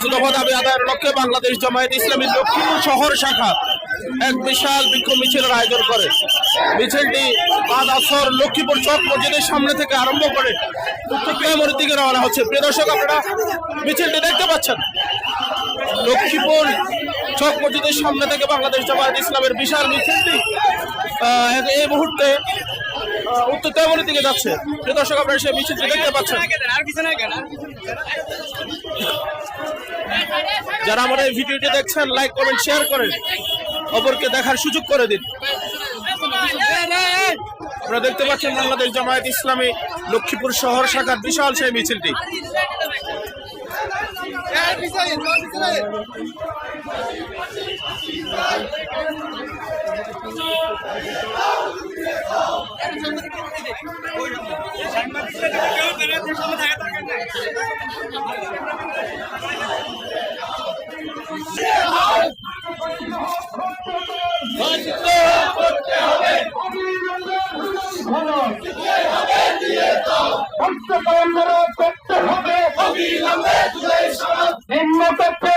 দফা লক্ষ্যে বাংলাদেশ জামায়াত ইসলামী লক্ষ্মীপুর শহর শাখা এক বিশাল বিক্ষোভ মিছিলের আয়োজন করে। মিছিলটি বাদ আসর লক্ষ্মীপুর চক মসজিদের সামনে থেকে আরম্ভ করে কেমরের দিকে রওনা হচ্ছে। প্রিয় দর্শক, আপনারা মিছিলটি দেখতে পাচ্ছেন। লক্ষ্মীপুর চক মসজিদের সামনে থেকে বাংলাদেশ জামায়াত ইসলামের বিশাল মিছিলটি এই মুহূর্তে উত্তর তেমরের দিকে যাচ্ছে। প্রিয় দর্শক, আপনারা সেই মিছিলটি দেখতে পাচ্ছেন। যারা আমার এই ভিডিওটি দেখছেন লাইক কমেন্ট শেয়ার করেন। অপরকে দেখার সুযোগ করে দিন। আপনারা দেখতে পাচ্ছেন বাংলাদেশ জামায়াত ইসলামী লক্ষ্মীপুর শহর শাখার বিশাল সেই মিছিলটি। করতে হবে নিম্ন পেপি